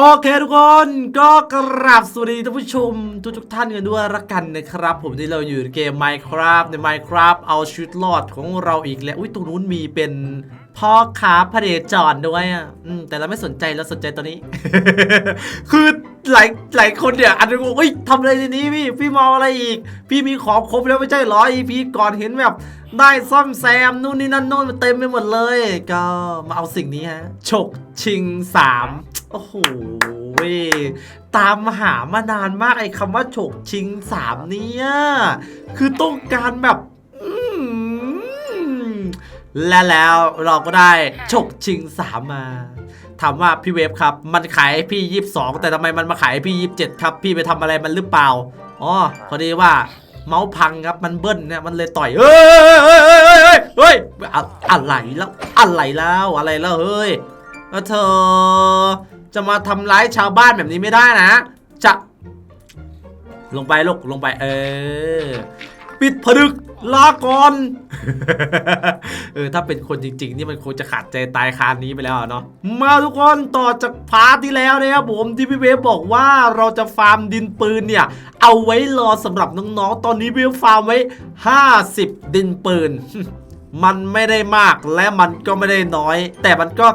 โอเคทุกคนก็กราบสวัสดีท่านผู้ชมทุกทุกท่านกันด้วยละกันนะครับ ผมที่เราอยู่ในเกม Minecraft ใน Minecraft เอาชีวิตรอดของเราอีกแล้วอุ้ยตรงนู้นมีเป็นพ่อค้าพระเดจรด้วยอะแต่เราไม่สนใจเราสนใจตัวนี้ คือหลายหลายคนเนี่ยอันนี้บอกเฮ้ยทำอะไรในนี้พี่ พี่มองอะไรอีก พี่มีของครบแล้วไม่ใช่หรอ EP ก่อนเห็นแบบ ได้ซ่อมแซมนู่นนี่นั่นโน่นเต็มไปหมดเลย ก็มาเอาสิ่งนี้ฮะฉกชิงสามโอ้โหเว้ยตามหามานานมากไอ้คำว่าฉกชิงสามเนี่ยคือต้องการแบบและแล้วเราก็ได้ฉกชิงสามมาถามว่าพี่เวฟครับ มันขายพี่ยี่สิบสองแต่ทำไมมันมาขายพี่ยี่สิบเจ็ดครับ พี่ไปทำอะไรมันหรือเปล่าอ๋อพอดีว่า เมาส์พังครับมันเบิ้ลเนี่ยมันเลยต่อยเฮ้ยเฮ้ยเฮ้ยเฮ้ยเฮ้ยเฮ้ยอะอะไรแล้วอะไรแล้วอะไรแล้วเฮ้ยเธอจะมาทำร้ายชาวบ้านแบบนี้ไม่ได้นะ จะ ลงไปลูกลงไปเออ ปิดผนึก ลาก่อน เออ ถ้าเป็นคนจริง ๆ นี่มันคงจะขาดใจตายคานนี้ไปแล้วอะเนาะ มาทุกคนต่อจากพาร์ทที่แล้วนะครับผมที่พี่เวฟบอกว่าเราจะฟาร์มดินปืนเนี่ย เอาไว้รอสำหรับน้องๆ ตอนนี้พี่เวฟฟาร์มไว้ 50 ดินปืน มันไม่ได้มากและมันก็ไม่ได้น้อย แต่มันก็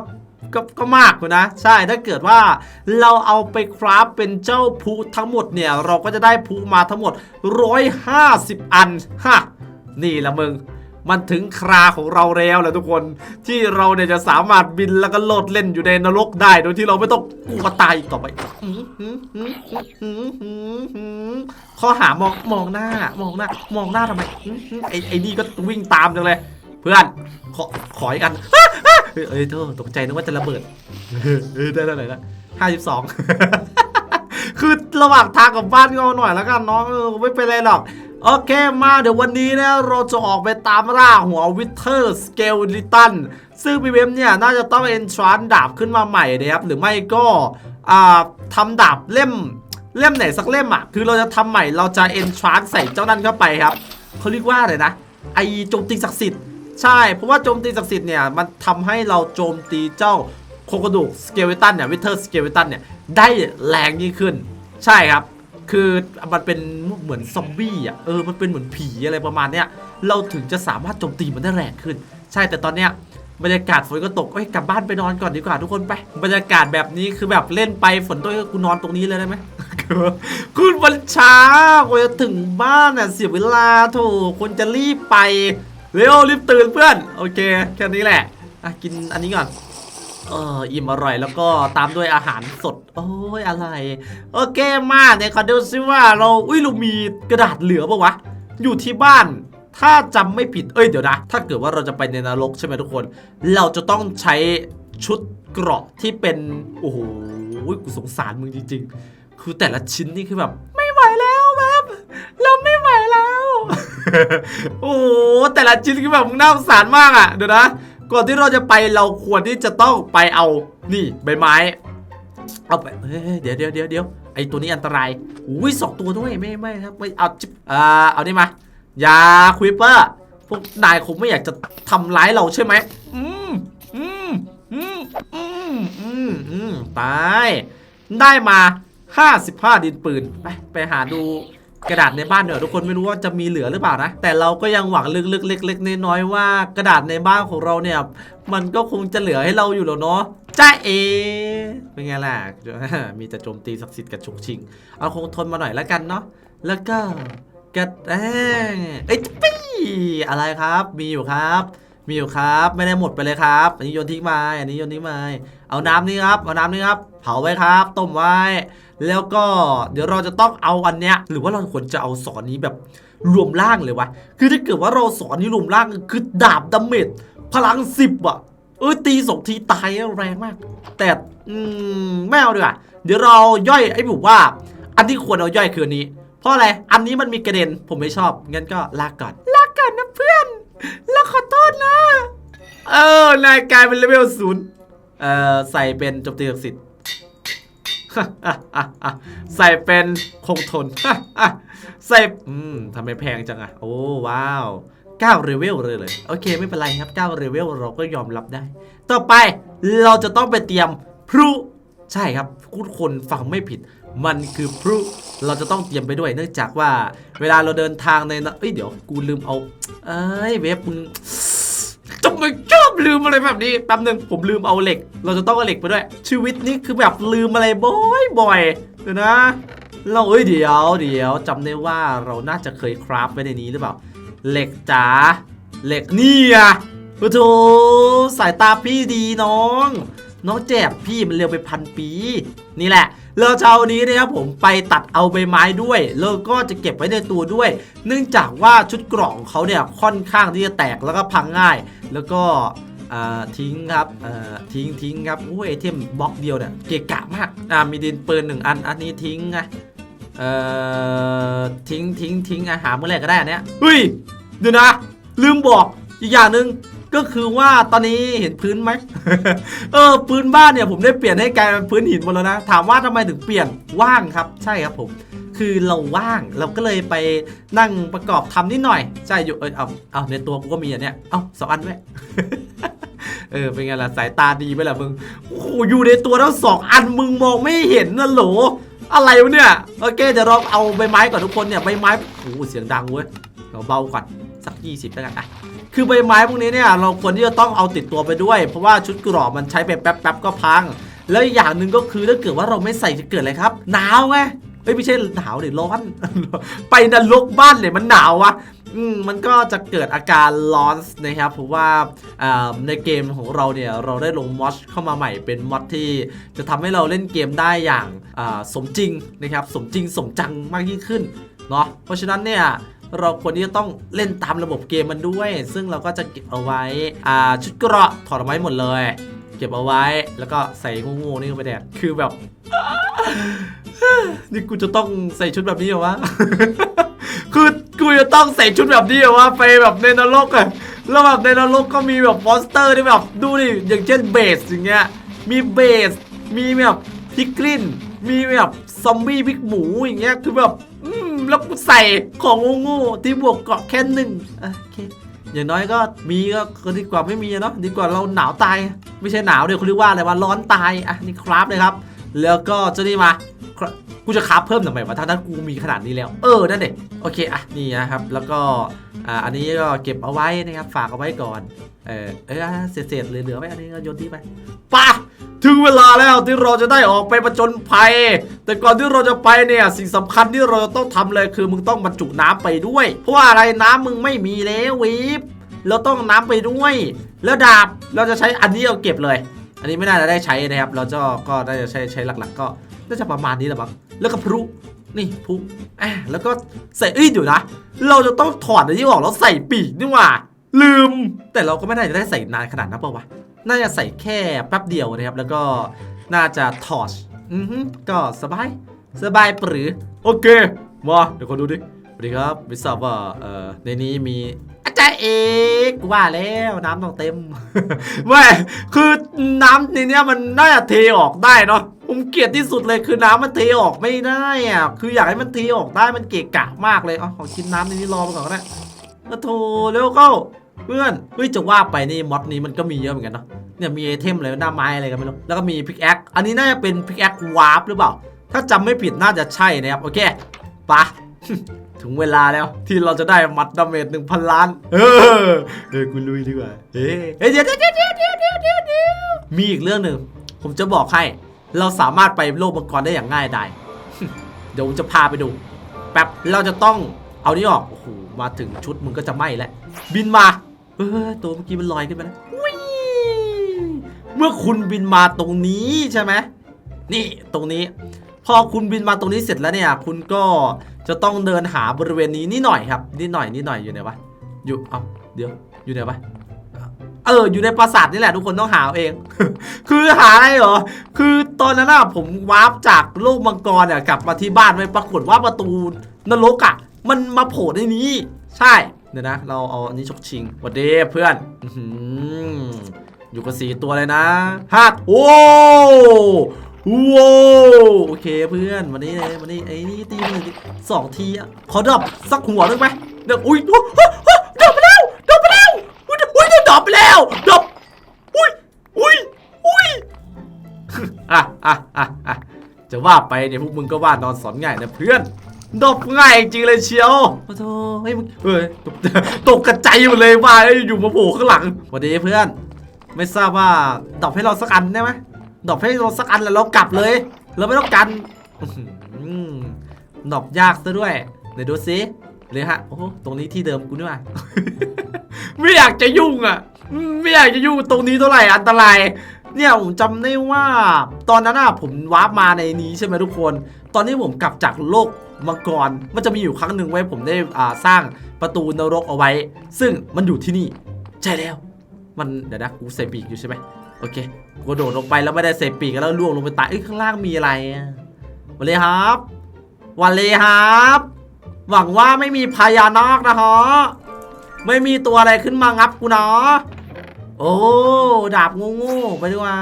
ก็ก็มากอยู่นะ ใช่ถ้าเกิดว่าเราเอาไปคราฟเป็นเจ้าพลุทั้งหมดเนี่ย เราก็จะได้พลุมาทั้งหมด 150 อันฮะ นี่ละมึงมันถึงคราของเราแล้วแหละทุกคนที่เราเนี่ยจะสามารถบินแล้วก็โลดเล่นอยู่ในนรกได้ โดยที่เราไม่ต้องกลัวตายอีกต่อไปข้อหามองมองหน้ามองหน้ามองหน้าทำไมไอ้ไอ้นี่ก็วิ่งตามจังเลย เพื่อนขอขออีกอันเฮ้เอ้ยเธอตกใจนึกว่าจะระเบิดเออได้ได้ได้ห้าสิบสองคือระหว่างทางกับบ้านก็เอาหน่อยแล้วกันน้องไม่เป็นไรหรอก โอเคมาเดี๋ยววันนี้นะเราจะออกไปตามล่าหัววิเทอร์สเกลลิตันซึ่งพีเวมเนี่ยน่าจะต้องเอนทรานดาบขึ้นมาใหม่นะครับ หรือไม่ก็ทำดาบเล่มเล่มไหนสักเล่มอะ คือเราจะทำใหม่เราจะเอนทรานใส่เจ้านั่นเข้าไปครับเขาเรียกว่าอะไรนะ ไอโจมตีศักดิ์สิทธิ์ใช่ เพราะว่าโจมตีศักดิ์สิทธิ์เนี่ยมันทำให้เราโจมตีเจ้าโคโกดูกสเกลตันเนี่ยวิเทอร์สเกลตันเนี่ยได้แรงยิ่งขึ้น ใช่ครับ คือมันเป็นเหมือนซอมบี้อะเออมันเป็นเหมือนผีอะไรประมาณเนี้ยเราถึงจะสามารถโจมตีมันได้แรงขึ้น ใช่แต่ตอนเนี้ยบรรยากาศฝนก็ตกเอ้ยกลับบ้านไปนอนก่อนดีกว่าทุกคนไปบรรยากาศแบบนี้คือแบบเล่นไปฝนตกก็กูนอนตรงนี้เลยได้ไหม คุณบัญชากว่าจะถึงบ้านอะเสียเวลาโถคนจะรีบไปเร็วรีบตื่นเพื่อน โอเคแค่นี้แหละอะกินอันนี้ก่อน เอออิ่มอร่อยแล้วก็ตามด้วยอาหารสด โอ้ยอะไร โอเคมาเนี่ยขอดูซิว่าเราอุ้ยเรามีกระดาษเหลือปะวะ อยู่ที่บ้าน ถ้าจำไม่ผิดเอ้ยเดี๋ยวนะ ถ้าเกิดว่าเราจะไปในนรกใช่ไหมทุกคน เราจะต้องใช้ชุดเกราะที่เป็น โอ้โหกูสงสารมึงจริง ๆ คือแต่ละชิ้นนี่คือแบบ ไม่ไหวแล้วแบบเราไม่ไหวแล้ว โอ้โหแต่ละชิ้นคือแบบมึงน่าสงสารมากอะเดี๋ยวนะ ก่อนที่เราจะไปเราควรที่จะต้องไปเอานี่ใบไม้ เอาไปเดี๋ยวเดี๋ยวเดี๋ยวเดี๋ยวไอตัวนี้อันตรายอุ้ยสองตัวด้วยไม่ไม่ครับไม่เอาจิบอ่าเอานี่มายาควิปเปอร์พวกนายคงไม่อยากจะทำร้ายเราใช่ไหมอืมอืมอืมอืมอืมอืมไปได้มา 55 ดินปืน ไปไปหาดู กระดาษในบ้านเดี๋ยวทุกคนไม่รู้ว่าจะมีเหลือหรือเปล่านะ แต่เราก็ยังหวังลึกๆเล็กๆน้อยๆว่ากระดาษในบ้านของเราเนี่ย มันก็คงจะเหลือให้เราอยู่แล้วเนาะจ้าเอเป็นไงล่ะ มีแต่โจมตีศักดิ์สิทธิ์กับฉกชิง เอาคงทนมาหน่อยแล้วกันเนาะแล้วก็กระเอ้ยเอ้ยปี้อะไรครับ มีอยู่ครับ มีอยู่ครับ ไม่ได้หมดไปเลยครับ อันนี้โยนทิ้งไปอันนี้โยนทิ้งไปเอาน้ำนี่ครับ เอาน้ำนี่ครับ เผาไว้ครับ ต้มไว้ แล้วก็เดี๋ยวเราจะต้องเอาอันเนี้ยหรือว่าเราควรจะเอาสอนนี้แบบรวมร่างเลยวะคือถ้าเกิดว่าเราสอนนี้รวมร่างคือดาบดาเมจพลังสิบอะเออตีสองทีตายแรงมาก แต่อืมไม่เอาดีกว่าเดี๋ยวเราย่อยไอ้บุว่า อันที่ควรเอาย่อยคืออันนี้ เพราะอะไรอันนี้มันมีกระเด็นผมไม่ชอบงั้นก็ลากก่อนลากก่อนนะเพื่อนแล้วขอโทษนะ เออนายกลายเป็นเลเวลศูนย์เอ่อใส่เป็นโจมตีศักดิ์สิทธิ์ ใส่เป็นคงทนใส่อืมทำไมแพงจังอะโอ้ว้าว9เรเวลเลยเลยโอเคไม่เป็นไรครับ9เรเวลเราก็ยอมรับได้ ต่อไปเราจะต้องไปเตรียมพลุใช่ครับทุกคนฟังไม่ผิด มันคือพลุเราจะต้องเตรียมไปด้วยเนื่องจากว่า เวลาเราเดินทางในเอ้ยเดี๋ยวกูลืมเอา เอ้ยเว็บมึง ทำไมชอบลืมอะไรแบบนี้แป๊บนึงผมลืมเอาเหล็ก เราจะต้องเอาเหล็กไปด้วย ชีวิตนี้คือแบบลืมอะไรบ่อยบ่อยๆเดี๋ยวนะ เราเอ้ยเดี๋ยวเดี๋ยวจำได้ว่าเราน่าจะเคยคราฟไว้ในนี้หรือเปล่า เหล็กจ๋าเหล็กนี่อะโอ้โถสายตาพี่ดีน้อง น้องแจบพี่มันเร็วไปพันปี นี่แหละ เราจะเอานี้นะครับผมไปตัดเอาใบไม้ด้วย แล้วก็จะเก็บไว้ในตัวด้วย เนื่องจากว่าชุดกรองเขาเนี่ยค่อนข้างที่จะแตกแล้วก็พังง่าย แล้วก็ทิ้งครับทิ้งทิ้งครับโอ้ยไอเทมบล็อกเดียวเนี่ยเกะกะมากอ่ามีดินปืนหนึ่งอันอันนี้ทิ้งไงเอ่อทิ้งทิ้งทิ้งอาหารเมื่อไรก็ได้อันเนี้ยเฮ้ยเดี๋ยวนะ ลืมบอกอีกอย่างหนึ่งก็คือว่าตอนนี้เห็นพื้นไหมเออพื้นบ้านเนี่ยผมได้เปลี่ยนให้กลายเป็นพื้นหินหมดแล้วนะ ถามว่าทำไมถึงเปลี่ยนว่างครับ ใช่ครับผม คือเราว่างเราก็เลยไปนั่งประกอบทำนิดหน่อย ใช่อยู่เออเอาเอาในตัวกูก็มีอันเนี้ยเอาสองอันด้วยเออเป็นไงล่ะสายตาดีไหล่ะมึงโอ้โหอยู่ในตัวทั้งสองอันมึงมองไม่เห็นนะโหลอะไรวะเนี่ยโอเคเดี๋ยวเราเอาใบไม้ก่อนทุกคนเนี่ยใบไม้โอ้โหเสียงดังเว้ยเราเบาก่อนสัก 20แล้วกันอะคือใบไม้พวกนี้เนี่ยเราควรที่จะต้องเอาติดตัวไปด้วย เพราะว่าชุดกรอบมันใช้ไปแป๊บๆก็พัง แล้วอีกอย่างหนึ่งก็คือถ้าเกิดว่าเราไม่ใส่จะเกิดอะไรครับหนาวไง เอ้ยไม่ใช่หนาวเดี๋ยวร้อน ไปนรกบ้านเลยมันหนาววะอืมมันก็จะเกิดอาการร้อนนะครับเพราะว่าในเกมของเราเนี่ยเราได้ลงมอดเข้ามาใหม่เป็นมอดที่จะทำให้เราเล่นเกมได้อย่างสมจริงนะครับสมจริงสมจังมากยิ่งขึ้นเนาะเพราะฉะนั้นเนี่ยเราควรที่จะต้องเล่นตามระบบเกมมันด้วย ซึ่งเราก็จะเก็บเอาไว้ชุดเกราะถอดออกมาให้หมดเลย เก็บเอาไว้แล้วก็ใส่งูๆนี่ไปแดดคือแบบ นี่กูจะต้องใส่ชุดแบบนี้เหรอวะ คือกูจะต้องใส่ชุดแบบนี้เหรอวะไปแบบในนรกอะแล้วแบบในนรกก็มีแบบมอนสเตอร์ที่แบบดูดิ อย่างเช่นเบสอย่างเงี้ย มีเบส มีแบบพิกลิน มีแบบซอมบี้พิกหมูอย่างเงี้ย คือแบบ อืม แล้วกูใส่ของโง่ๆที่บวกเกาะแค่หนึ่งโอเค อย่างน้อยก็มีก็ดีกว่าไม่มีเนาะ ดีกว่าเราหนาวตาย ไม่ใช่หนาวเดี๋ยวเขาเรียกว่าอะไรว่าร้อนตาย อะนี่ครับเลยครับ แล้วก็เจ้านี่มา กูจะคราฟเพิ่มทำไมวะถ้าถ้ากูมีขนาดนี้แล้ว เออ นั่นเด็โอเค อะ นี่นะครับ แล้วก็ อ่า อันนี้ก็เก็บเอาไว้นะครับ ฝากเอาไว้ก่อน เออเออเศษๆเหลือๆไว้อันนี้ก็โยนทิ้งไปป่ะถึงเวลาแล้วที่เราจะได้ออกไปประจนภัย แต่ก่อนที่เราจะไปเนี่ยสิ่งสำคัญที่เราจะต้องทำเลยคือมึงต้องบรรจุน้ำไปด้วย เพราะว่าอะไรน้ำมึงไม่มีแล้ววีบเราต้องน้ำไปด้วย แล้วดาบเราจะใช้อันนี้เอาเก็บเลย อันนี้ไม่น่าจะได้ใช้นะครับ เราจะก็ได้จะใช้ใช้หลักๆ ก็น่าจะประมาณนี้แหละมั้ง แล้วก็พลุนี่พลุอะแล้วก็ใส่เอ้ยเดี๋ยวนะ เราจะต้องถอดอันนี้ออกแล้วใส่ปีกนี่หว่า ลืม แต่เราก็ไม่น่าจะได้ใส่นานขนาดนั้นเปล่าวะ น่าจะใส่แค่แป๊บเดียวนะครับ แล้วก็น่าจะถอดอือฮึก็สบาย สบายปรือ โอเค มา เดี๋ยวคนดูดิ สวัสดีครับ ไม่ทราบว่า เอ่อ ในนี้มี อาจารย์เอกว่าแล้วน้ำต้องเต็มไม่คือน้ำในเนี้ยมันน่าจะเทออกได้เนาะผมเกลียดที่สุดเลยคือน้ำมันเทออกไม่ได้อะคืออยากให้มันเทออกได้มันเกะกะมากเลยอ๋อขอกินน้ำในนี้รอไปก่อนก็ได้ก็โถเร็วเข้าเพื่อนเฮ้ยจะว่าไปนี่มอดนี้มันก็มีเยอะเหมือนกันเนาะเนี่ยมีไอเทมอะไรหน้าไม้อะไรกันไม่รู้แล้วก็มีพิกแอคอันนี้น่าจะเป็นพิกแอควาร์ปหรือเปล่า ถ้าจำไม่ผิดน่าจะใช่นะครับโอเคไปะ ถึงเวลาแล้วที่เราจะได้มัดดาเมจหนึ่งพันล้าน เออเออกูลุยดีกว่าเฮ้ยเดี๋ยวเดี๋ยวเดี๋ยวเดี๋ยวเดี๋ยวเดี๋ยวมีอีกเรื่องหนึ่งผมจะบอกให้ เราสามารถไปโลกมังกรได้อย่างง่ายดายเดี๋ยวผมจะพาไปดูแป๊บเราจะต้องเอานี่ออกโอ้โหมาถึงชุดมึงก็จะไหม้แล้วบินมาเออตัวเมื่อกี้มันลอยขึ้นไปแล้ววิ่เมื่อคุณบินมาตรงนี้ใช่ไหมนี่ตรงนี้ พอคุณบินมาตรงนี้เสร็จแล้วเนี่ย คุณก็จะต้องเดินหาบริเวณนี้นิดหน่อยครับนิดหน่อยนิดหน่อยอยู่ไหนวะอยู่เอาเดี๋ยวอยู่ไหนวะเอออยู่ในปราสาทนี่แหละทุกคนต้องหาเอาเองคือหาอะไรเหรอ คือตอนนั้นน่ะผมวาร์ปจากโลกมังกรเนี่ยกลับมาที่บ้านไปปรากฏว่าประตูนรกอะมันมาโผล่ในนี้ ใช่เดี๋ยวนะ เราเอาอันนี้ชกชิงวัดดีเพื่อนอยู่กับสี่ตัวเลยนะฮัดโอ้ ว้าวโอเคเพื่อนวันนี้เลยวันนี้ไอ้นี่ตีมันงทีสองทีอะขอดรอปสักหัวหนึงไหมเดี๋ยวอุ้ยอุ๊ยอุ๊ยอุ๊ยดรอปไปแล้วดรอปไปแล้วอุ้ยอุ้ยดรอปไปแล้วดรอปอุ้ยอุ้ยอุ้ยอะอะอะอะจะว่าไปเนี่ยพวกมึงก็ว่านอนสอนง่ายนะเพื่อนดบง่ายจริงเลยเชียวโอ้โหเฮ้ยมึงเฮ้ยตกตกกระจายอยู่เลยว่าเอ้ยอยู่มาโผล่ข้างหลังสวัสดีเพื่อน ไม่ทราบว่าดรอปให้เราสักอันได้ไหม ดอปให้เราสักอันแล้วเรากลับเลย เราไม่ต้องกันดอปยากซะด้วยเดี๋ยวดูซิเลยฮะโอ้ตรงนี้ที่เดิมกูนี่ว่าไม่อยากจะยุ่งอะ ไม่อยากจะยุ่งตรงนี้เท่าไหร่อันตรายเนี่ยผมจำได้ว่า ตอนนั้นอะผมวาร์ปมาในนี้ใช่ไหมทุกคน ตอนนี้ผมกลับจากโลกมังกรมันจะมีอยู่ครั้งหนึ่งไว้ผมได้อ่าสร้างประตูนรกเอาไว้ ซึ่งมันอยู่ที่นี่ ใช่แล้ว มันเดี๋ยวนะกูใส่ปีกอยู่ใช่ไหม โอเคกูกระโดดลงไปแล้วไม่ได้ใส่ปีกแล้วล่วงลงไปตายเอ้ยข้างล่างมีอะไรวันเลยครับวันเลยครับ หวังว่าไม่มีพญานาคนะฮะไม่มีตัวอะไรขึ้นมางับกูเนาะโอ้ดาบงูงูไปดีกว่า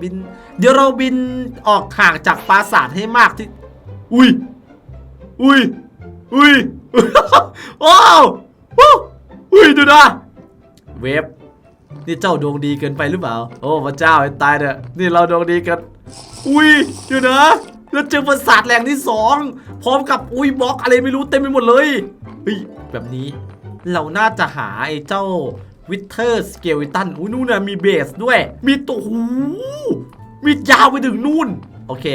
บิน เดี๋ยวเราบินออกห่างจากปราสาทให้มากที่ อุ้ย อุ้ย อุ้ยว้าวว้อุ้ยดูนะเวฟ นี่เจ้าดวงดีเกินไปหรือเปล่า โอ้พระเจ้าให้ตายเถอะนี่เราดวงดีกัน อุ้ยเดี๋ยวนะแล้วเจอปราสาทแหล่งที่สองพร้อมกับอุ้ยบล็อกอะไรไม่รู้เต็มไปหมดเลยเฮ้ยแบบนี้ เราน่าจะหาไอ้เจ้าวิเทอร์สเกลตันอุ้ยนู่นน่ะมีเบสด้วย มีตัวหูมียาวไปถึงนู่น โอเค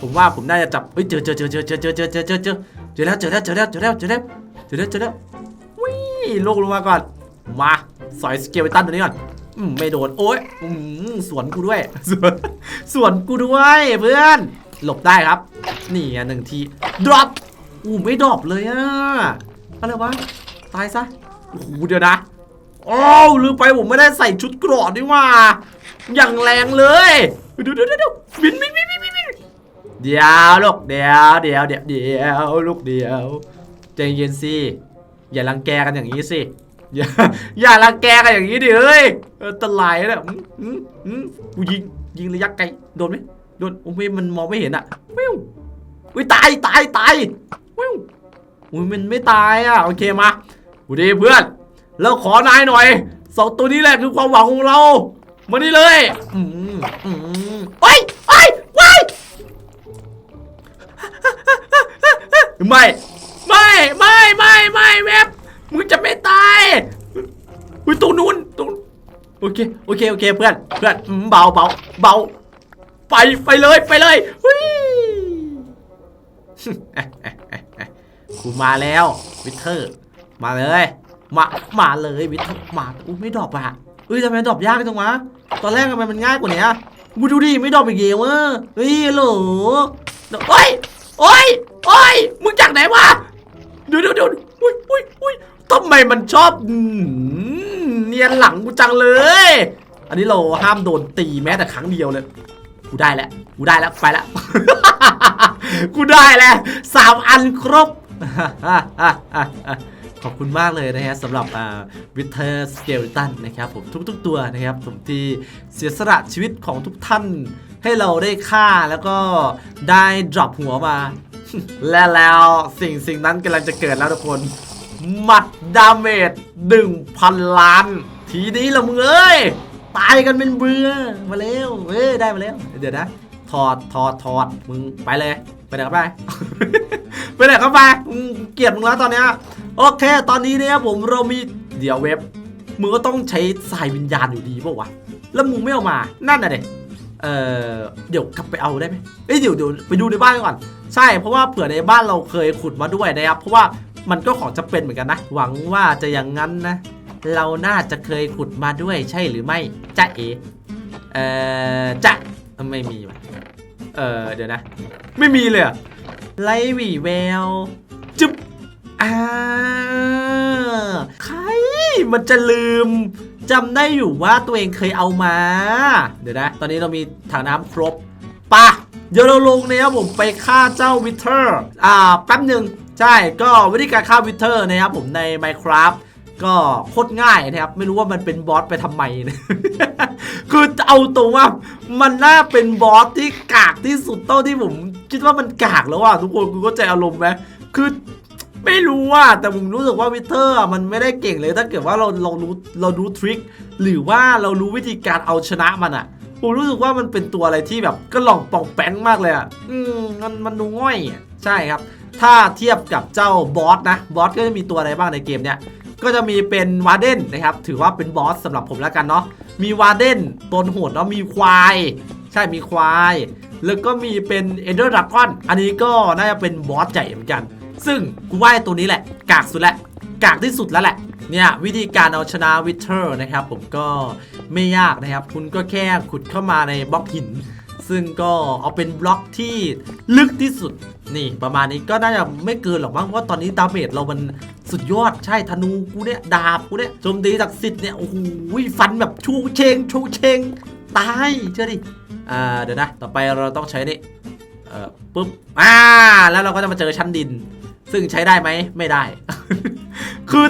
ผมว่าผมน่าจะจับเฮ้ยเจอเจอเจอเจอเจอเจอเจอเจอเจอเจอเจอแล้วเจอแล้วเจอแล้วเจอแล้วเจอแล้วเจอแล้วเจอแล้ววิ่งลงลงมาก่อนมา สอยสเกลตันตัวนี้ก่อนอืมไม่โดนโอ้ยอืมสวนกูด้วย สวนสวนกูด้วยเพื่อน หลบได้ครับ นี่อะหนึ่งทีดรอปอู้ไม่ดรอปเลยอะอะไรวะตายซะโอ้โหเดี๋ยวนะโอ้าวลืมไปผมไม่ได้ใส่ชุดเกรอดนี่หว่า อย่างแรงเลยเดี๋ยวเดี๋ยวเดี๋ยวบินบินบินบินบินบินเดี๋ยวลูกเดี๋ยวเดี๋ยวเดี๋ยวเดี๋ยวลูกเดี๋ยวใจเย็นสิอย่ารังแกกันอย่างนี้สิ อย่าอย่ารังแกกันอย่างนี้ดิเฮ้ยเออตลายเนี่ยอืมอืมอืมกูยิงยิงระยะไกลโดนไหมโดนโอ้ยมันมองไม่เห็นอะวิวอุ้ยตายตายตายวิวอุ้ยมันไม่ตายอะโอเคมากูดีเพื่อนแล้วขอนายหน่อยสองตัวนี้แหละคือความหวังของเรามานี่เลยอืมอืมโอ้ยโอ้ยว้ายไม่ไม่ไม่ไม่ไม่เว็บ มึงจะไม่ตายอุ้ยตรงนู้นตรงโอเคโอเคโอเคเพื่อนเพื่อนเบาเบาเบาไปไปเลยไปเลยหุ้ยกูมาแล้ววิเทอร์ มาเลยมามาเลยวิเทอร์มาอุ้ยไม่ดรอปอะเฮ้ยทำไมดรอปยากจังวะตอนแรกทำไมมันง่ายกว่านี้กูดูดิไม่ดรอปอีกเยวอะเฮ้ยฮัลโหลโอ้ยโอ้ยโอ้ยมึงจากไหนวะเดี๋ยวเดี๋ยวเดี๋ยวอุ้ยอุ้ยอุ้ย ทำไมมันชอบเนียนหลังกูจังเลย อันนี้เราห้ามโดนตีแม้แต่ครั้งเดียวเลย กูได้แล้ว กูได้แล้ว ไปแล้ว กูได้แล้วสามอันครบ ขอบคุณมากเลยนะฮะสำหรับวิเทอร์สเกลตันนะครับผมทุกๆตัวนะครับผมที่เสียสละชีวิตของทุกท่านให้เราได้ฆ่าแล้วก็ได้ดรอปหัวมา และแล้วสิ่งสิ่งนั้นกำลังจะเกิดแล้วทุกคน หมัดดาเมจหนึ่งพันล้าน ทีนี้ละมึงเอ้ย ตายกันเป็นเบื่อมาเร็วเอ้ยได้มาแล้ว เดี๋ยวนะ ถอดถอดถอดมึงไปเลย ไปไหนก็ไป ไปไหนก็ไปมึงเกลียดมึงแล้วตอนเนี้ยโอเค ตอนนี้เนี่ยผมเรามีเดี๋ยวเว็บมึงก็ต้องใช้สายวิญญาณอยู่ดีป่าวะแล้วมึงไม่เอามา นั่นน่ะเด็เออเดี๋ยวกลับไปเอาได้ไหมเอ้ยเดี๋ยวเดี๋ยวไปดูในบ้านก่อน ใช่ เพราะว่าเผื่อในบ้านเราเคยขุดมาด้วยนะครับ เพราะว่า มันก็ของจะเป็นเหมือนกันนะ หวังว่าจะอย่างนั้นนะ เราน่าจะเคยขุดมาด้วยใช่หรือไม่จ๊ะเอเออจ๊ะไม่มีว่ะเออเดี๋ยวนะ ไม่มีเลยอะไลวีแววจุ๊บอ่าใครมันจะลืมจำได้อยู่ว่าตัวเองเคยเอามา เดี๋ยวนะ ตอนนี้เรามีถังน้ำครบปะเดี๋ยวเราลงเนี่ยครับผมไปฆ่าเจ้าวิเทอร์ อ่า แป๊บหนึ่ง ใช่ก็วิธีการฆ่าวิเทอร์นะครับผมใน Minecraft ก็โคตรง่ายนะครับ ไม่รู้ว่ามันเป็นบอสไปทำไมนะคือเอาตรงว่ามันน่าเป็นบอสที่กากที่สุดเท่าที่ผม คิดว่ามันกากแล้วอะทุกคนคุณเข้าใจอารมณ์ไหมคือไม่รู้ว่าแต่ผมรู้สึกว่าวิเทอร์มันไม่ได้เก่งเลยถ้าเกิดว่าเราเรารู้เรารู้ทริคหรือว่าเรารู้วิธีการเอาชนะมันอะผมรู้สึกว่ามันเป็นตัวอะไรที่แบบก็หล่องป่องแป้งมากเลยอะอืมมันมันดูง่อยใช่ครับ ถ้าเทียบกับเจ้าบอสนะบอสก็จะมีตัวอะไรบ้างในเกมเนี้ยก็จะมีเป็นวารเดนนะครับ ถือว่าเป็นบอสสำหรับผมแล้วกันเนาะมีวารเดนตนโหดเนาะมีควาย ใช่มีควาย แล้วก็มีเป็นเอนเดอร์ดักกอนอันนี้ก็น่าจะเป็นบอสใหญ่เหมือนกัน ซึ่งกูว่าตัวนี้แหละ กากสุดแหละ กากที่สุดแล้วแหละเนี่ยวิธีการเอาชนะวิเทอร์นะครับ ผมก็ไม่ยากนะครับ คุณก็แค่ขุดเข้ามาในบล็อกหิน ซึ่งก็เอาเป็นบล็อกที่ลึกที่สุดนี่ประมาณนี้ก็น่าจะไม่เกินหรอกมั้งเพราะตอนนี้ดาเมจเรามันสุดยอดใช่ธนูกูเนี่ยดาบกูเนี่ยโจมตีศักดิ์สิทธิ์เนี่ยโอ้โหฟันแบบชูเชงชูเชงตายเชื่อดิอ่าเดี๋ยวนะต่อไปเราต้องใช้นี่เอ่อปุ๊บอ่าแล้วเราก็จะมาเจอชั้นดิน ซึ่งใช้ได้ไหมไม่ได้ คือ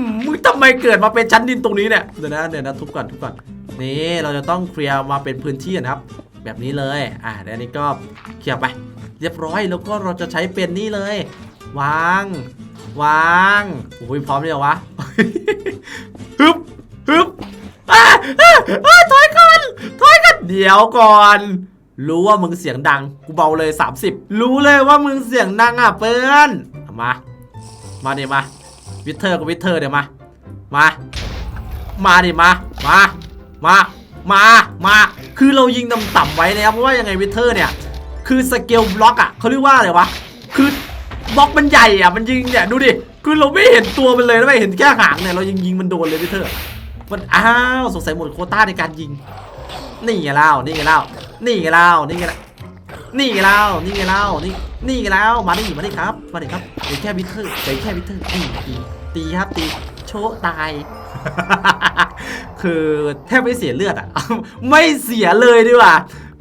มมึงทำไมเกิดมาเป็นชั้นดินตรงนี้เนี่ยเดี๋ยวนะเดี๋ยวนะทุบก่อนทุบก่อนนี่เราจะต้องเคลียร์มาเป็นพื้นที่นะครับ แบบนี้เลย อ่าเดี๋ยวนี้ก็เคลียร์ไป เรียบร้อยแล้วก็เราจะใช้เป็นนี่เลย วาง วางโอ้ยพร้อมเลยเหรอวะฮึบฮึบอ่าอ่าถอยก่อนถอยก่อนเดี๋ยวก่อน รู้ว่ามึงเสียงดังกูเบาเลย 30 รู้เลยว่ามึงเสียงดังอะเปิ้ลเอามามาดิมาวิเทอร์กับวิเทอร์เดี๋ยวมา มา มาดิมา มา มา มามาคือเรายิงต่ำๆไว้นะครับเพราะว่ายังไงวิเทอร์เนี่ย คือสเกลบล็อกอะเขาเรียกว่าอะไรวะคือบล็อกมันใหญ่อะมันยิงเนี่ยดูดิคือเราไม่เห็นตัวมันเลยนะไม่เห็นแค่หางเนี่ยเรายิงยิงมันโดนเลยวิเทอร์มันอ้าวสงสัยหมดโคต้าในการยิง นี่ไงเล่านี่ไงเล่านี่ไงเล่านี่ไงเล่านี่ไงเล่านี่ไงเล่านี่นี่ไงเล่ามาดิมาดิครับมาดิครับเดี๋ยวแค่วิเทอร์เดี๋ยวแค่วิเทอร์ตีตีตีครับตีโชตาย คือแทบไม่เสียเลือดอะ ไม่เสียเลยดีกว่า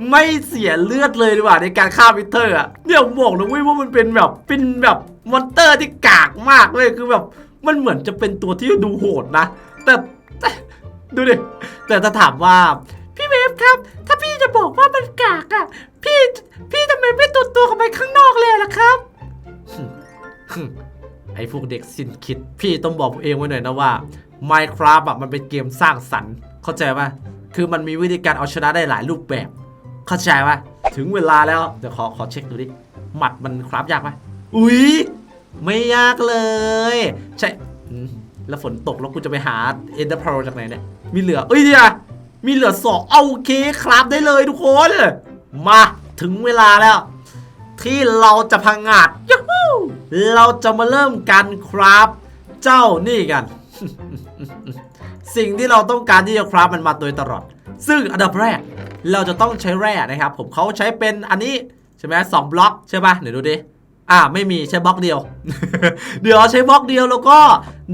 ไม่เสียเลือดเลยดีกว่าในการฆ่าวิเทอร์อะเดี๋ยวบอกเว้ยว่ามันเป็นแบบเป็นแบบมอนเตอร์ที่กากมากเลยคือแบบมันเหมือนจะเป็นตัวที่ดูโหดนะ แต่ดูดิ แต่ถ้าถามว่า พี่เวฟครับ ถ้าพี่จะบอกว่ามันกากอะ พี่ พี่ทำไมไม่ตัวตัวกับมันข้างนอกเลยล่ะครับ ไอ้พวกเด็กสิ้นคิด พี่ต้องบอกเองไว้หน่อยนะว่า Minecraft อะมันเป็นเกมสร้างสรรค์ เข้าใจป่ะคือมันมีวิธีการเอาชนะได้หลายรูปแบบ เข้าใจป่ะถึงเวลาแล้ว เดี๋ยวขอขอเช็คดูดิ หมัดมันคราฟยากป่ะอุ๊ย ไม่ยากเลย ใช่แล้วฝนตกแล้วกูจะไปหา Ender Pearl จากไหนเนี่ย มีเหลือ เอ้ยเนี่ยมีเหลือสองเอาโอเคครับได้เลยทุกคน มาถึงเวลาแล้ว ที่เราจะพังงาดยูฮูเราจะมาเริ่มกันครับ เจ้านี่กัน สิ่งที่เราต้องการที่จะคราฟมันมาโดยตลอด ซึ่งอันดับแรกเราจะต้องใช้แร่นะครับ ผมเขาใช้เป็นอันนี้ใช่ไหมสองบล็อกใช่ปะเดี๋ยวดูดิอ่าไม่มีใช้บล็อกเดียว เดี๋ยวใช้บล็อกเดียวแล้วก็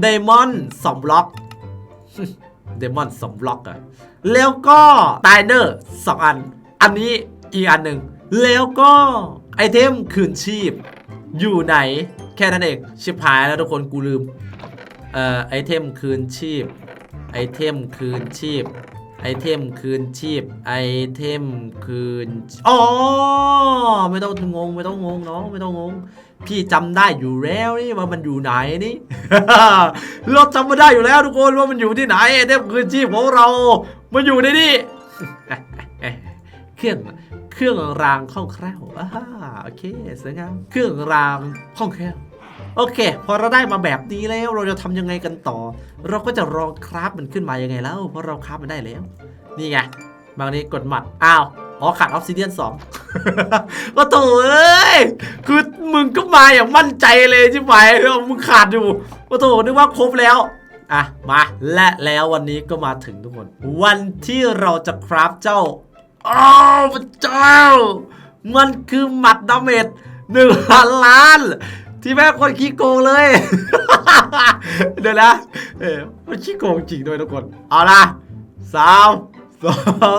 ไดมอนด์สองบล็อกเดมอนสองบล็อกอะแล้วก็ไตเนอร์สองอัน อันนี้อีกอันหนึ่ง แล้วก็ไอเทมคืนชีพ อยู่ไหน แค่นั้นเอง ชิบหายแล้วทุกคนกูลืม อ่อไอเทมคืนชีพ ไอเทมคืนชีพ ไอเทมคืนชีพ ไอเทมคืน อ๋อ ไม่ต้องงง ไม่ต้องงงน้อง ไม่ต้องงง พี่จำได้อยู่แล้วนี่ว่ามันอยู่ไหนนี่ เราจำมาได้อยู่แล้วทุกคนว่ามันอยู่ที่ไหนไอเทมคืนชีพของเรา มันอยู่ในนี่ เครื่องเครื่องรางคล่องแคล่วอ่าโอเคสวยงาม เครื่องรางคล่องแคล่ว โอเค พอเราได้มาแบบนี้แล้วเราจะทำยังไงกันต่อ เราก็จะรอคราฟมันขึ้นมายังไงแล้ว เพราะเราคราฟมันได้แล้ว นี่ไงบางทีกดหมัดอ้าวอ๋อขาดออฟซิเดียนสองก็โถเอ้ยคือมึงก็มาอย่างมั่นใจเลยใช่ไหมมึงขาดอยู่ก็โถนึกว่าครบแล้วอะมาและแล้ววันนี้ก็มาถึงทุกคน วันที่เราจะคราฟเจ้าอ้าวพระเจ้า มันคือหมัดดาเมจหนึ่งพันล้าน ที่แม่คนขี้โกงเลย เดี๋ยวนะเออมันขี้โกงจริงด้วยทุกคน เอาล่ะสามสอง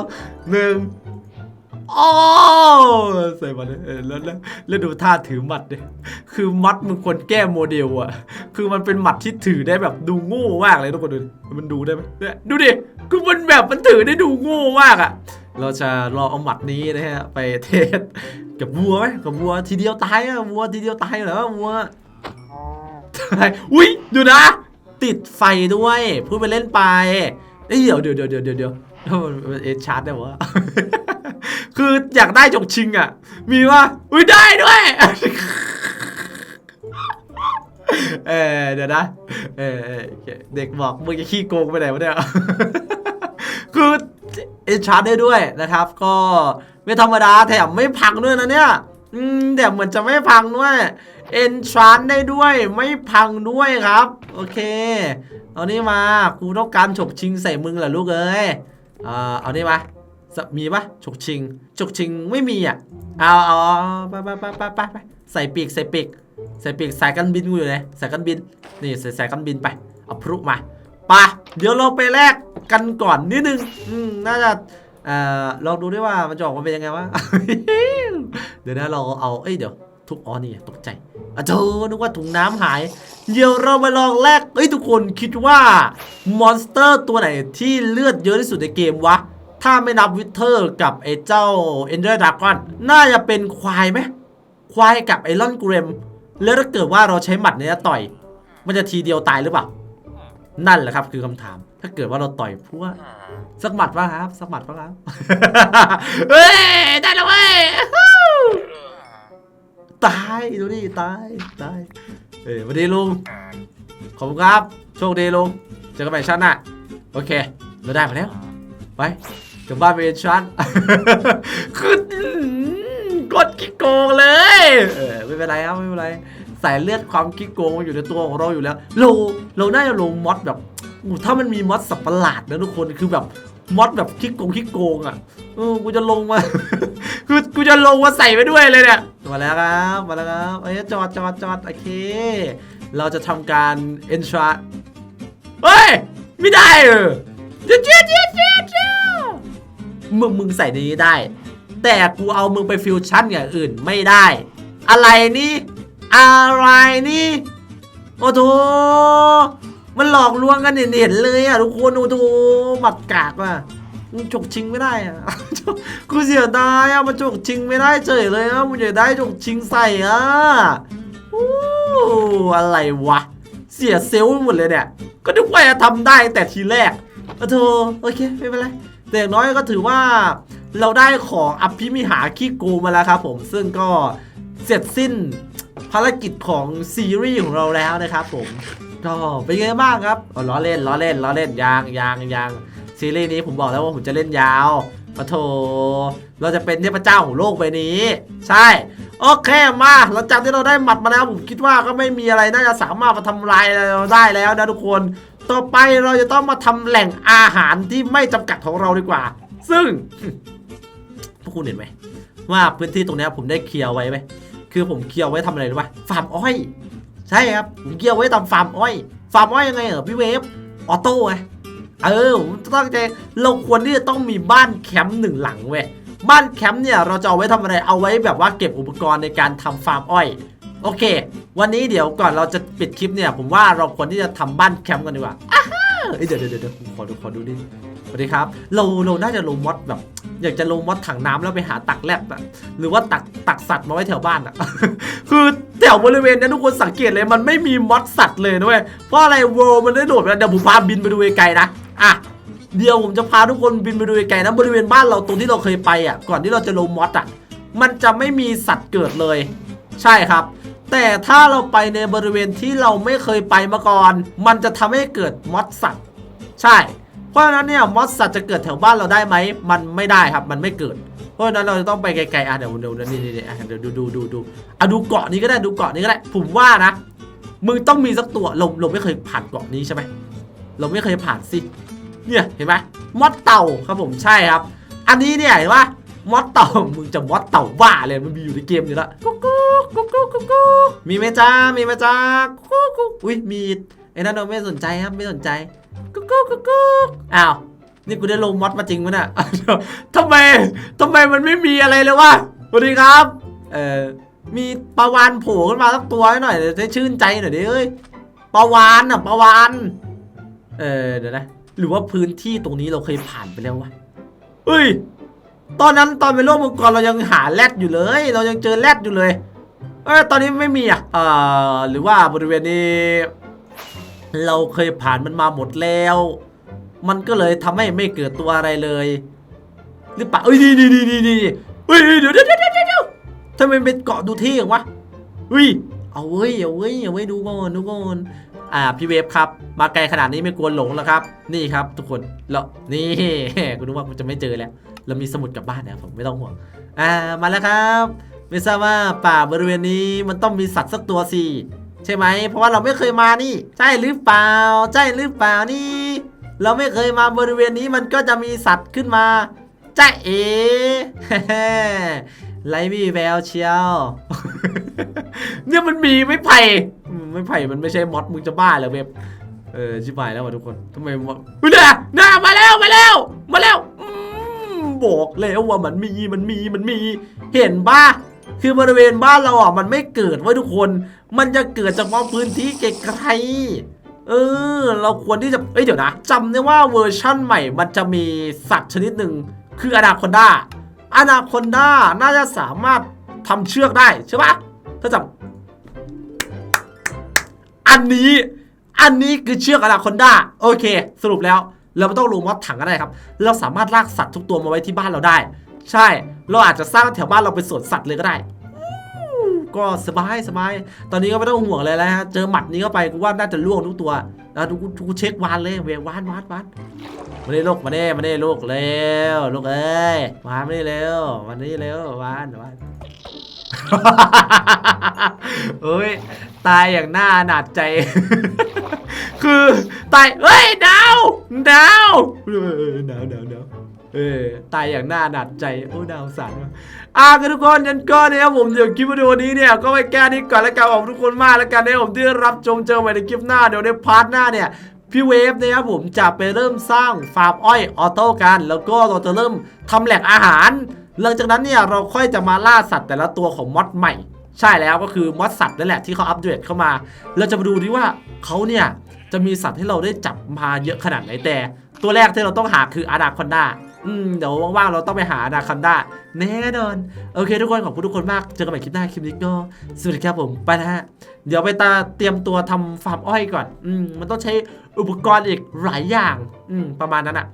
หนึ่งโอ้ใส่มาเลยเออแล้วแล้วแล้วดูท่าถือหมัดดิคือมัดมึงควรแก้โมเดลอะคือมันเป็นหมัดที่ถือได้แบบดูโง่มากเลยทุกคนดูมันดูได้ไหมดูดิคือมันแบบมันถือได้ดูโง่มากอะ เราจะรอเอาหมัดนี้นะฮะไปเทสกับวัวไหมกับวัวทีเดียวตายอะวัวทีเดียวตายเหรอวัวตายอุ้ยดูนะ ติดไฟด้วยพูดไปเล่นไปเอ้ยเดี๋ยวเดี๋ยวเดี๋ยวเดี๋ยวเดี๋ยวเอชาร์ดได้วะคืออยากได้จกชิงอะ มีว่าอุ้ยได้ด้วยเออเดี๋ยวนะเออเออโอเคเด็กบอกมึงจะขี้โกงไปไหนวะเนี่ยคือ เอชาร์ดได้ด้วยนะครับ ก็ไม่ธรรมดาแถมไม่พังด้วยนะเนี่ยอืมแต่เหมือนจะไม่พังด้วยเอนชาร์ได้ด้วยไม่พังด้วยครับ โอเค เอานี่มากูต้องการฉกชิงใส่มึงเหรอลูกเอ้ยอ่าเอานี่มามีปะฉกชิงฉกชิงไม่มีอะเอาเอาไปไปไปไปไปใส่ปีกใส่ปีกใส่ปีกสายการบินกูอยู่ไหนสายการบินนี่ใส่สายการบินไปเอาพลุมาไปะเดี๋ยวเราไปแลก กันก่อนนิดนึงอืมน่าจะเอ่อลองดูด้วยว่ามันจะออกมาเป็นยังไงวะ เดี๋ยวนะเราเอาเอ้ยเดี๋ยวทุกอ๋อนี่ตกใจอะเธอนึกว่าถุงน้ำหาย เดี๋ยวเรามาลองแลกเอ้ยทุกคนคิดว่ามอนสเตอร์ตัวไหนที่เลือดเยอะที่สุดในเกมวะ ถ้าไม่นับวิเทอร์กับไอ้เจ้าเอนเดอร์ดากอนน่าจะเป็นควายไหมควายกับไอรอนเกรม แล้วถ้าเกิดว่าเราใช้หมัดเนี้ยต่อย มันจะทีเดียวตายหรือเปล่า นั่นแหละครับคือคำถามาเกิดว่าเราต่อยพวกสักหมัดวะครับ สักหมัดวะครับ เฮ้ย ได้แล้วเว้ย ตาย ดูดิตาย ตาย เอ้ยสวัสดีลุง ขอบคุณครับ โชคดีลุง เจอกันใหม่ชั้นหน้าโอเค เราได้มาแล้ว ไปกลับบ้านไปเรียนชั้นคืออื้อหือกดขี้โกงเลย เออ ไม่เป็นไรครับ ไม่เป็นไรสายเลือดความขี้โกงมันอยู่ในตัวของเราอยู่แล้ว เรา เราน่าจะลงมอดแบบ อู้ถ้ามันมีมอดสับประหลาดนะทุกคนคือแบบมอดแบบขี้โกงขี้โกงอะเออกูจะลงมา คือกูจะลงมาใส่ไปด้วยเลยเนี่ย มาแล้วครับ มาแล้วครับ เอ้ยจอดจอดจอดโอเค เราจะทำการเอนทราเฮ้ย ไม่ได้เออเดี๋ยวเดี๋ยวเดี๋ยวเดี๋ยวเดี๋ยวมึงมึงใส่ในนี้ได้ แต่กูเอามึงไปฟิวชั่นอย่างอื่นไม่ได้ อะไรนี่ อะไรนี่ โอ้โถ มันหลอกลวงกันเห็นๆเลยอะทุกคนโอ้โถหมัดกากว่ะมึงฉกชิงไม่ได้อะกูเสียดายอะมันฉกชิงไม่ได้เฉยเลยอะมึงจะได้ฉกชิงใส่อะอู้อะไรวะ เสียเซลล์หมดเลยเนี่ย ก็นึกว่าจะทำได้แต่ทีแรกโอ้โถโอเคไม่เป็นไรแต่อย่างน้อยก็ถือว่าเราได้ของอภิมิหาขี้โกมาแล้วครับผมซึ่งก็เสร็จสิ้นภารกิจของซีรีส์ของเราแล้วนะครับผม ก็เป็นไงบ้างครับอ๋อล้อเล่นล้อเล่นล้อเล่นยางยางยางซีรีส์นี้ผมบอกแล้วว่าผมจะเล่นยาวปะโถเราจะเป็นเทพเจ้าของโลกใบนี้ ใช่ โอเคมาหลังจากที่เราได้หมัดมาแล้วผมคิดว่าก็ไม่มีอะไรน่าจะสามารถมาทำลายเราได้แล้วนะทุกคน ต่อไปเราจะต้องมาทำแหล่งอาหารที่ไม่จำกัดของเราดีกว่า ซึ่งพวกคุณเห็นไหมว่าพื้นที่ตรงนี้ผมได้เคลียร์ไว้ไหมคือผมเคลียร์ไว้ทำอะไรรู้ป่ะฟาร์มอ้อย ใช่ครับผมเคลียร์ไว้ทำฟาร์มอ้อย ฟาร์มอ้อยยังไงเหรอพี่เวฟ ออโต้ไงเออผมตั้งใจเราควรที่จะต้องมีบ้านแคมป์หนึ่งหลังเว้ย บ้านแคมป์เนี่ยเราจะเอาไว้ทำอะไร เอาไว้แบบว่าเก็บอุปกรณ์ในการทำฟาร์มอ้อย โอเค วันนี้เดี๋ยวก่อนเราจะปิดคลิปเนี่ย ผมว่าเราควรที่จะทำบ้านแคมป์กันดีกว่าอ้าฮ่าเอ้ยเดี๋ยวเดี๋ยวเดี๋ยวขอดูขอดูดิ สวัสดีครับ เราเราน่าจะลงมอดแบบ อยากจะลงมอดถังน้ำแล้วไปหาตักแรดอะหรือว่าตักตักสัตว์มาไว้แถวบ้านอะคือแถวบริเวณนี้ทุกคนสังเกตเลยมันไม่มีมอดสัตว์เลยนะเว้ยเพราะอะไรเวิร์มันได้โดดไปแล้วเดี๋ยวผมพาบินไปดูไกลๆนะอะเดี๋ยวผมจะพาทุกคนบินไปดูไกลนะบริเวณบ้านเราตรงที่เราเคยไปอะก่อนที่เราจะลงมอดอะมันจะไม่มีสัตว์เกิดเลย ใช่ครับ แต่ถ้าเราไปในบริเวณที่เราไม่เคยไปมาก่อน มันจะทำให้เกิดมอดสัตว์ ใช่ ราะฉะนั้นเนี่ยมอสสัตว์จะเกิดแถวบ้านเราได้ไหมมันไม่ได้ครับมันไม่เกิด เพราะฉะนั้นเราจะต้องไปไกลๆอะเดี๋ยวเดี๋ยวนี่นี่นี่อะเดี๋ยวดูดูดูดูอะดูเกาะนี้ก็ได้ดูเกาะนี้ก็ได้ ผมว่านะมึงต้องมีสักตัวเราเราไม่เคยผ่านเกาะนี้ใช่ไหมเราไม่เคยผ่านสิเนี่ยเห็นไหมมอสเต่าครับผมใช่ครับ อันนี้เนี่ยเห็นปะมอสเต่ามึงจะมอสเต่าบ้าเลยมันมีอยู่ในเกมอยู่แล้วกุ๊กกุ๊กกุ๊กกุ๊กกุ๊กกุ๊กมีไหมจ้ามีไหมจ้ากุ๊กกุ๊กอุ้ยมีไอ้นั่นเราไม่สนใจครับไม่สนใจ กุ๊กกุ๊กกุ๊กกุ๊กอ้าว นี่กูได้ลงมอดมาจริงมั้ยเนี่ยทำไมทำไมมันไม่มีอะไรเลยวะสวัสดีครับ เอ่อ มีปลาวานโผล่ขึ้นมาสักตัวหน่อยจะได้ชื่นใจหน่อยดิเอ้ยปลาวานอะปลาวานเออเดี๋ยวนะ หรือว่าพื้นที่ตรงนี้เราเคยผ่านไปแล้ววะเฮ้ย ตอนนั้นตอนไปโลกมังกรเรายังหาแรดอยู่เลย เรายังเจอแรดอยู่เลย เออตอนนี้ไม่มีอะเอ่อหรือว่าบริเวณนี้ เราเคยผ่านมันมาหมดแล้ว มันก็เลยทำให้ไม่เกิดตัวอะไรเลย หรือเปล่าเอ้ยนี่นี่นี่นี่นี่เฮ้ยเดี๋ยวเดี๋ยวเดี๋ยวเดี๋ยวเดี๋ยวทำไมเป็นเกาะดูเท่อย่างวะเฮ้ยเอาเว้ยเอาเว้ยเอาเว้ยดูก่อนดูก่อนอ่าพี่เวฟครับ มาไกลขนาดนี้ไม่กลัวหลงแล้วครับ นี่ครับ ทุกคนแล้วนี่กูนึกว่ากูจะไม่เจอแล้วเรามีสมุดกลับบ้านนะผมไม่ต้องห่วงอ่ามาแล้วครับ ไม่ทราบว่าป่าบริเวณนี้มันต้องมีสัตว์สักตัวสิ ใช่ไหม เพราะว่าเราไม่เคยมานี่ ใช่หรือเปล่า ใช่หรือเปล่านี่ เราไม่เคยมาบริเวณนี้มันก็จะมีสัตว์ขึ้นมาจ้าเอไรมีแววเชียวเนี่ยมันมีไม่ไผ่ไม่ไผ่มันไม่ใช่มอดมึงจะบ้าเหรอเว็บเออชิบหายแล้วว่ะทุกคนทำไมมอดเฮ้ยน่ะน่ามาแล้วมาแล้วมาแล้วบอกแล้วว่ามันมีมันมีมันมี เห็นป่ะ คือบริเวณบ้านเราอะมันไม่เกิดไว้ทุกคน มันจะเกิดเฉพาะพื้นที่ไกลเออ เราควรที่จะเอ้ยเดี๋ยวนะจำได้ว่าเวอร์ชั่นใหม่ มันจะมีสัตว์ชนิดหนึ่งคืออนาคอนดาอนาคอนดาน่าจะสามารถทำเชือกได้ใช่ปะถ้าจำอันนี้ อันนี้คือเชือกอนาคอนดาโอเค สรุปแล้ว เราไม่ต้องลงมอดถังก็ได้ครับ เราสามารถลากสัตว์ทุกตัวมาไว้ที่บ้านเราได้ ใช่ เราอาจจะสร้างแถวบ้านเราเป็นสวนสัตว์เลยก็ได้ ก็สบายสบาย ตอนนี้ก็ไม่ต้องห่วงเลยแล้วฮะ เจอหมัดนี้เข้าไปกูว่าน่าจะล่วงทุกตัวนะดูกูกูเช็ควานเลยเววานวานวานมาได้ลูกมาได้มาได้ลูกเร็วลูกเอ้ยวานมาได้เร็วมาได้เร็ววานวานเฮ้ยตายอย่างน่าหนาดใจ คือตายเฮ้ยหนาวหนาวเออหนาวหนาวหนาว เออตายอย่างน่าหนาดใจโอ้น่าสงสารว่ะอะกันทุกคนยันก็เนี่ยผมเดี๋ยวคลิปวิดีโอนี้เนี่ยก็ไปแก้นี้ก่อนแล้วกันขอบทุกคนมากแล้วกันเนี่ยผมที่รับชมเจอใหม่ในคลิปหน้าเดี๋ยวในพาร์ทหน้าเนี่ยพี่เวฟเนี่ยครับผมจะไปเริ่มสร้างฟาร์มอ้อยออโต้กัน แล้วก็เราจะเริ่มทำแหล่งอาหาร หลังจากนั้นเนี่ยเราค่อยจะมาล่าสัตว์แต่ละตัวของมอดใหม่ ใช่แล้วก็คือมอดสัตว์นั่นแหละที่เขาอัปเดตเข้ามา เราจะมาดูดิว่าเขาเนี่ยจะมีสัตว์ให้เราได้จับมาเยอะขนาดไหนแต่ ตัวแรกที่เราต้องหาคืออนาคอนดา อืมเดี๋ยวว่างๆเราต้องไปหาอนาคันดาแน่นอน โอเคทุกคนขอบคุณทุกคนมาก เจอกันใหม่คลิปหน้าคลิปนี้ก็สวัสดีครับผมไปนะฮะ เดี๋ยวไปตาเตรียมตัวทำฟาร์มอ้อยก่อน อืมมันต้องใช้อุปกรณ์อีกหลายอย่าง อืมประมาณนั้นอะ